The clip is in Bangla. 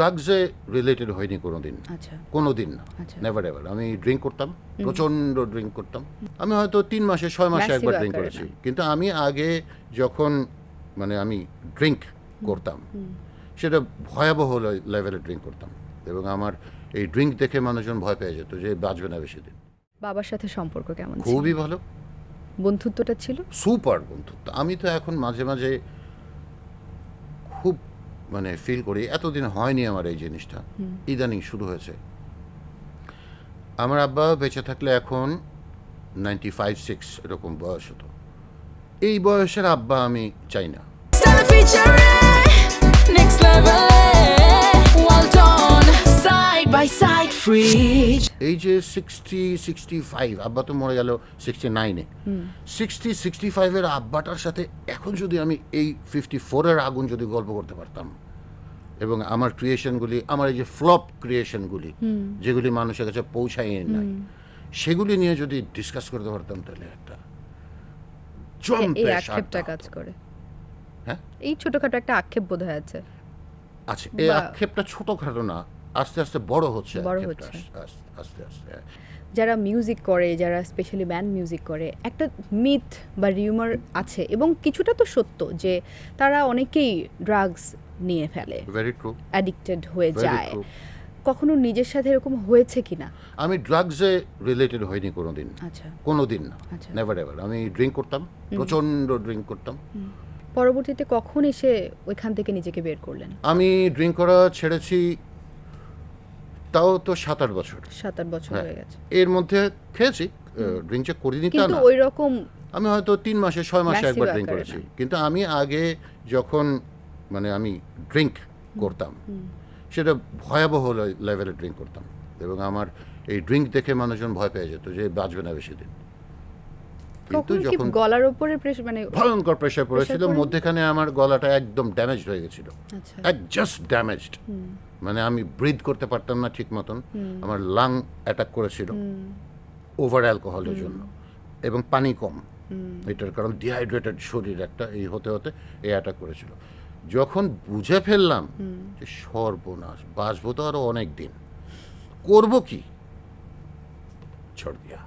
ড্রাগসে রিলেটেড হয়নি কোনোদিন। আচ্ছা। কোনোদিন না। আচ্ছা। নেভার এভার আমি ড্রিঙ্ক করতাম প্রচণ্ড ড্রিঙ্ক করতাম। আমি হয়তো তিন মাসে ছয় মাসে একবার ড্রিঙ্ক করেছি। কিন্তু আমি আগে যখন মানে আমি ড্রিঙ্ক করতাম সেটা ভয়াবহ লেভেলে ড্রিঙ্ক করতাম। এবং আমার এই ড্রিঙ্ক দেখে মানুষজন ভয় পেয়ে যেত যে বাঁচবে না বেশি দিন। বাবার সাথে সম্পর্ক কেমন খুবই ভালো। বন্ধুত্বটা ছিল? সুপার বন্ধুত্ব। আমি তো এখন মাঝে মাঝে খুব মানে ফিল করি এতদিন হয়নি আমার এই জিনিসটা। ইদানিং শুরু হয়েছে। আমার আব্বা বেঁচে থাকলে এখন নাইনটি ফাইভ সিক্স এরকম বয়স হতো। এই বয়সের আব্বা আমি চাই না. এই যে সিক্সটি সিক্সটি ফাইভ আব্বা তো মরে গেল সিক্সটি নাইনে সিক্সটি সিক্সটি ফাইভের আব্বাটার সাথে এখন যদি আমি এই ফিফটি ফোরের আগুন যদি গল্প করতে পারতাম। এবং আমার ক্রিয়েশনগুলি আমার এই যে ফ্লপ ক্রিয়েশনগুলি যেগুলি মানুষের কাছে পৌঁছাই নাই সেগুলি নিয়ে যদি ডিসকাস করতে পারতাম তাহলে একটা আক্ষেপটা কাজ করে। হ্যাঁ? এই ছোটখাটো একটা আক্ষেপ বোধ হয় আছে। আচ্ছা এই আক্ষেপটা ছোটখাটো না আস্তে আস্তে বড় হচ্ছে বড় হচ্ছে। আস্তে আস্তে আস্তে হ্যাঁ। যারা মিউজিক করে যারা স্পেশালি ব্যান্ড মিউজিক করে একটা মিথ বা রিউমার আছে এবং কিছুটা তো সত্য যে তারা অনেকেই ড্রাগস নিয়ে ফেলে। অ্যাডিক্টেড হয়ে যায়। কখনো নিজের সাথে এরকম হয়েছে কিনা? আমি ড্রাগসে রিলেটেড হয়নি কোনোদিন। আচ্ছা। কোনোদিন না। আচ্ছা। নেভার এভার আমি ড্রিঙ্ক করতাম প্রচণ্ড ড্রিঙ্ক করতাম। পরবর্তীতে কখন এসে ওইখান থেকে নিজেকে বের করলেন? আমি ড্রিঙ্ক করা ছেড়েছি তাও তো সাত আট বছর। সাত আট বছর হ্যাঁ। হয়ে গেছে। এর মধ্যে খেয়েছি ড্রিঙ্ক যে করিনি তা কিন্তু না। ওই রকম আমি হয়তো তিন মাসে ছয় মাসে একবার ড্রিঙ্ক করেছি। কিন্তু আমি আগে যখন মানে আমি ড্রিঙ্ক করতাম। সেটা ভয়াবহ লেভেলে ড্রিঙ্ক করতাম। এবং আমার এই ড্রিঙ্ক দেখে মানুষজন ভয় পেয়ে যেত যে বাঁচবে না বেশি দিন। কিন্তু যখন গলার উপরে মানে ভয়ঙ্কর প্রেশার পড়েছিল পড়ে? মধ্যেখানে আমার গলাটা একদম ড্যামেজ হয়ে গেছিল। আচ্ছা। জাস্ট ড্যামেজড মানে আমি ব্রিথ করতে পারতাম না ঠিক মতন। আমার লাং অ্যাটাক করেছিল। ওভার অ্যালকোহলের জন্য। এবং পানি কম। এটার কারণ ডিহাইড্রেটেড শরীর একটা এই হতে হতে এই অ্যাটাক করেছিল। যখন বুঝে ফেললাম যে সর্বনাশ বাঁচবো তো আরও অনেক দিন। করব কি? ছড় দিয়া।